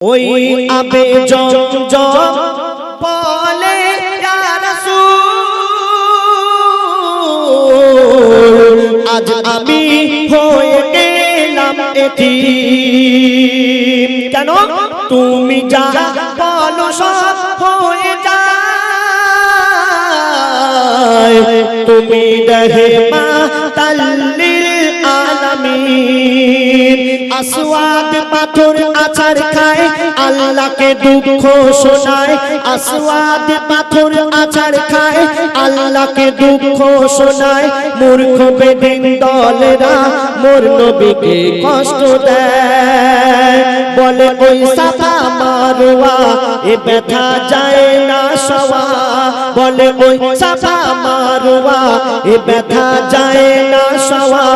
ওই আবে জম জম বলে আজ আমি হয়ে গেলাম এতিম। কেন? তুমি যা বলো সব হয়ে যায়। তুমি রহে মা তাল্লিল আলামিন। আসওয়াদ পাথর আছার খায়, আল্লাহকে দুঃখ শোনায়। আসওয়াদ পাথর আছার খায়, আল্লাহকে দুঃখ শোনায়। মূর্খ বেদিন দলেরা মোর নবীকে কষ্ট দেয়। বলে, ওই সাফা মারোয়া, এ ব্যথা যায় না সওয়া। বলে, ওই সাফা মারোয়া, এ ব্যথা যায় না সওয়া।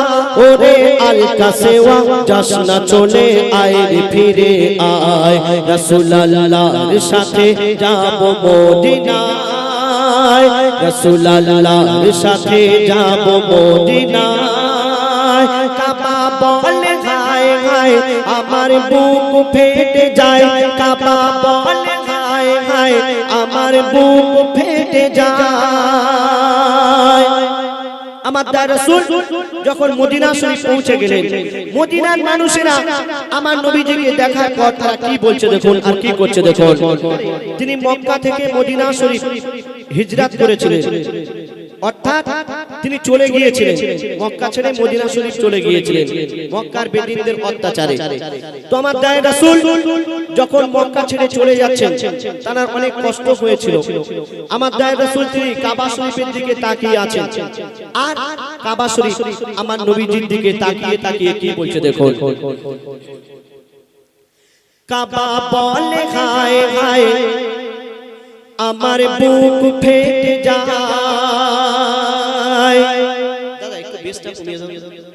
ওরে আলকা সেওয়া জশনা চলে, আয় রে ফিরে আয়। রাসূলুল্লাহর সাথে যাব মদিনায়। রাসূলুল্লাহর সাথে যাব মদিনায়। কাবা বলে হায় হায় আমার বুক ফেটে যায়। কাবা বলে হায় হায় আমার বুক ফেটে যায়। আমার দা রাসূল যখন মদিনা শরীফ পৌঁছে গেলেন মদিনার মানুষেরা আমার নবীজিকে দেখার পর তারা কি বলছে দেখুন আর কি করছে দেখুন। তিনি মক্কা থেকে মদিনা শরীফ হিজরাত করেছিলেন। অর্থাৎ তিনি চলে গিয়েছিলেন। মক্কা ছেড়ে মদিনা শরীফ চলে গিয়েছিলেন। মক্কার বেদিনদের অত্যাচারে। তো আমার দায় রাসূল যখন মক্কা ছেড়ে চলে যাচ্ছেন তার অনেক কষ্ট হয়েছিল। আমার দায় রাসূল তিনি কাবা শরীফের দিকে তাকিয়ে আছেন। আর কাবা শরীফ আমার নবীজির দিকে তাকিয়ে তাকিয়ে কি বলছে দেখুন। কাবা বলে হায় হায় আমার বুক ফেটে যায়। দাদা একটু বেসটা কমিয়ে দাও।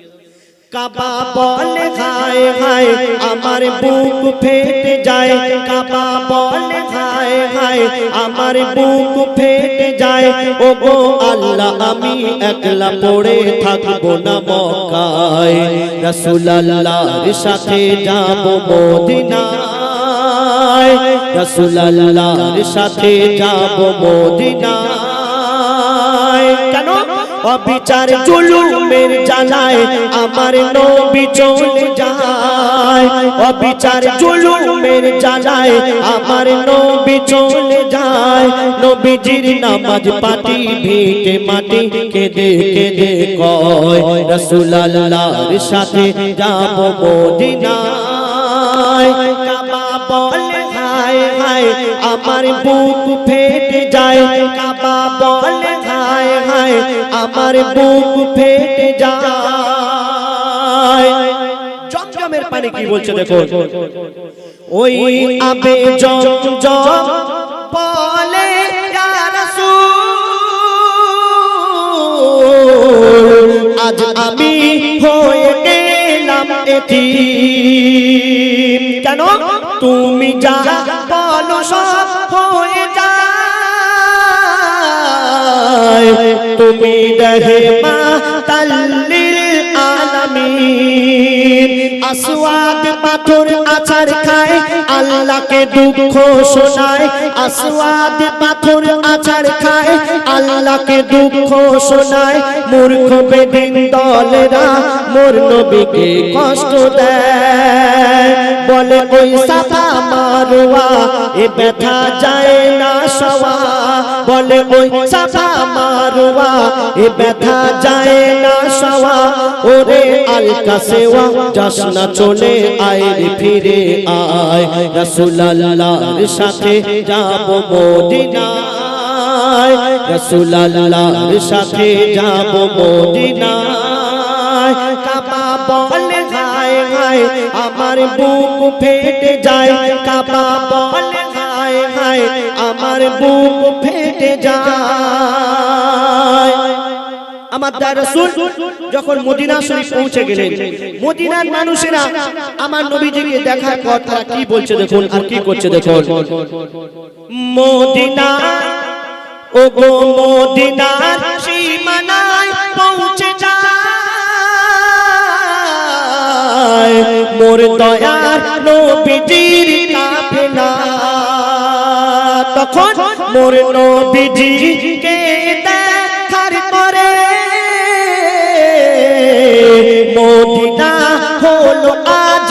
কাবা বলে হায় হায় আমার বুক ফেটে যায়। কাবা বলে হায় হায় আমার বুক ফেটে যায়। ও গো আল্লাহ আমি একলা পড়ে থাকব না মক্কায়। রাসূলুল্লাহর সাথে যাব মদিনায়। রাসূলুল্লাহর সাথে যাব মদিনায়। অবিচার জুলুমের জ্বালায় আমার নবী চলে যায়। অবিচার জুলুমের জ্বালায় আমার নবী চলে যায়। নবীজির নামাজ পাটি ভিটে মাটি কেঁদে কেঁদে কয়, রাসূলুল্লাহর সাথে যাব মদিনায়। কাবা বলে হায় হায়, আমার বুক ফেটে যায়। কাবা আমার বুক ফেটে যায়। পানি কি বলছে দেখো? ওই আবে জম জম বলে আজ আমি হয়ে গেলাম কেন? তুমি যা বলো সব তুমি রহে মা তাল্লিল আলামিন। আসওয়াদ পাথর আছার খায়, আল্লাহকে দুঃখ শোনায়। আসওয়াদ পাথর আছার খায়, আল্লাহকে দুঃখ শোনায়। মূর্খ বেদিন দলেরা মোর নবীকে কষ্ট দেয়। বলে, ওই সাফা মারোয়া এ ব্যথা যায় না সওয়া। বলে, ওই সাফা মারোয়া, এ ব্যথা যায় না সওয়া। ওরে আলকা সেওয়া জশনা চলে আয় রে ফিরে আয়। রাসূলুল্লাহর সাথে যাব মদিনায়। রাসূলুল্লাহর সাথে যাব মদিনায়। কাবা বলে হায় আমার বুক ফেটে যায়, কাবা বলে হায় হায়, আমার বুক ফেটে যায়। আমার দা যখন মদিনা শরীফ পৌঁছে গেলেন, মদিনার মানুষেরা আমার দেখার পর তারা কি বলছে দেখুন, আর কি করছে দেখুন। মদিনা ও মোর দয়ার নবীজির কাফেলা। তখন মোর নবীজিকে দেখার পরে মদিনা হলো আজ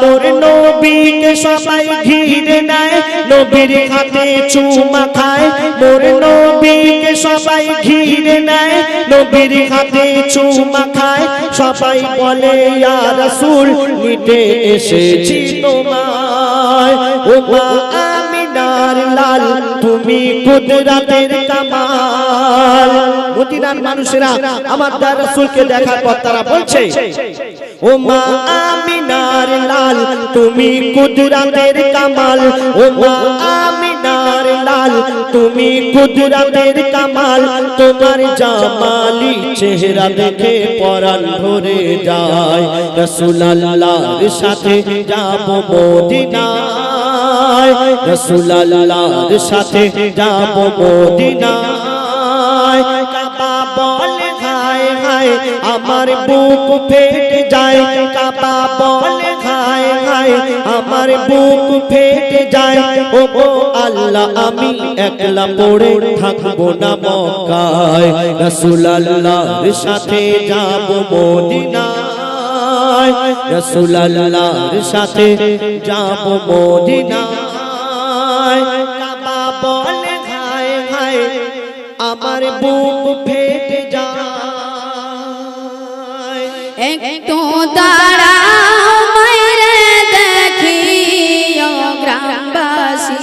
মোর নবীকে সবাই ঘিরে নেয়, নবীর হাতে চুমা খায়। মোর নবীকে সবাই ঘিরে নেয়, নবীর হাতে চুমা খায়। সবাই বলে, ইয়া রাসূল নিতে এসেছি তোমায়। আমিনার লাল, তুমি কুদরতের কামাল। মানুষেরা, আমার দেখার পর তারা বলছে। ও মা আমিনার লাল, তুমি কুদরতের কামাল। ও মা আমিনার লাল, তুমি কুদরতের কামাল। তোমার জামালি চেহারা দেখে পরাণ ভরে যায়। রাসূলুল্লাহর সাথে যাব মদিনায়। রাসূলুল্লাহর সাথে যাব মদিনায়। আমার বুক ফেটে যায় কাবা বলে হায় হায় আমার বুক ফেটে যায়। ও আল্লাহ আমি একলা পড়ে থাকব না মক্কায়। রাসূলুল্লাহর সাথে যাব মদিনায়। রাসূলুল্লাহর সাথে যাব মদিনায়। কাবা বলে হায় হায় আমার বুক ফেটে দাঁড়াও মায়েরে দেখি ও গ্রামবাসী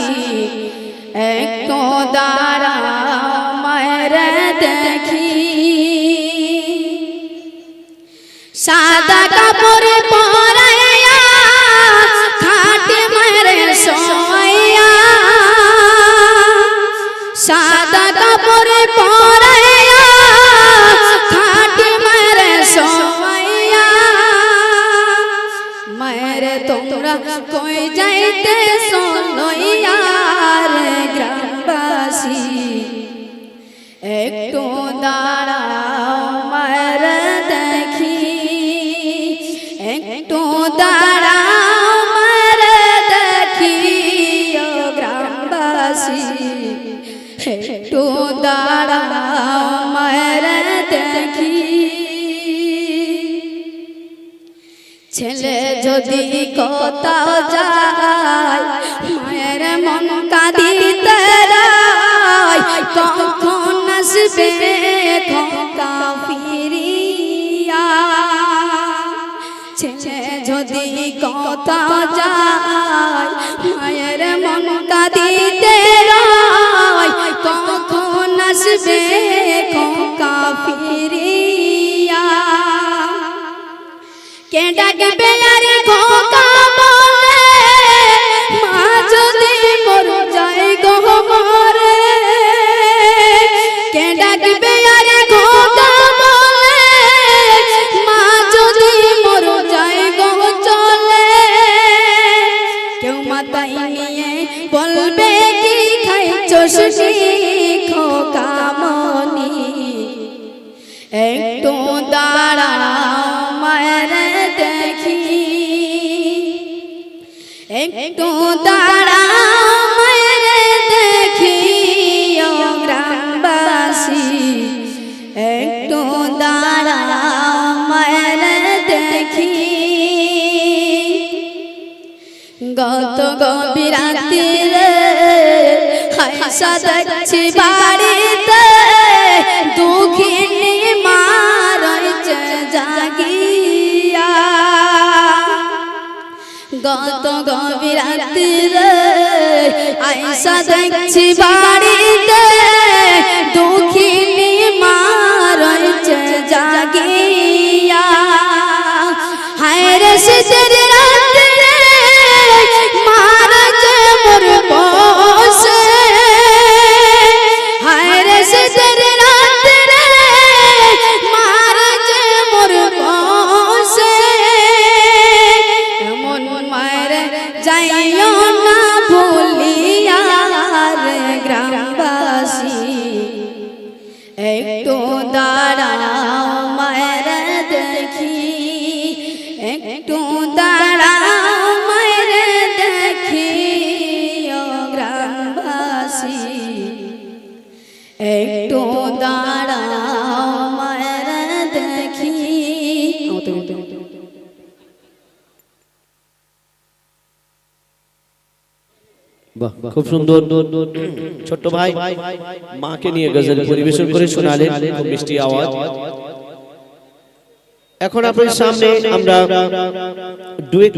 একটু দাঁড়াও মায়েরে দেখি সাদা কাপড় পরাইয়া খাটে মায়ের সোয়া সাদা কাপড় পরাইয়া তোমরা কই যাইতে সোনইয়া গ্রামবাসী? একটু দাঁড়াও মায়ের দেখি। একটু দাঁড়াও মায়ের দেখি গ্রামবাসী। একটু দাঁড়াও মায়ের দেখি। ছেলে যদি কোথাও যায়, মায়ের মন কাঁদিতে কখন আসবে ছেলে যদি কোথাও যায়, মায়ের মন কাঁদিতে কখন আসবে কে ডাকবে আরে খোকা বলে মা যদি মর যায় গো মরে। কে ডাকবে আরে খোকা বলে মা যদি মর যায় গো চলে। কেউ মাথায় নিয়ে বলবে কি খাইছো শুনি? খোকা মনি। একটু দাঁড়াও মায়ের একটু দাঁড়াও মায়ের গ্রামবাসী। একটু দাঁড়াও মায়ের দেখি গত গভীর রাত্রিরে হাইসা দেখছি বাড়িতে, দুঃখিনী মারছে জাগিয়া। গত গভীর রাত্রিরে আইসা দেখছি বাড়িতে। দুঃখিনী মারছে জাগিয়া। হায় রে শীতের একটু দাঁড়াও মায়ের দেখি একটু দাঁড়াও মায়ের দেখি গ্রামবাসী একটু দাঁড়াও মায়ের দেখি খুব সুন্দর। ছোট্ট ভাই মাকে নিয়ে গজল পরিবেশন করে শোনালেন। খুব মিষ্টি আওয়াজ। এখন আপনার সামনে আমরা ডুয়েট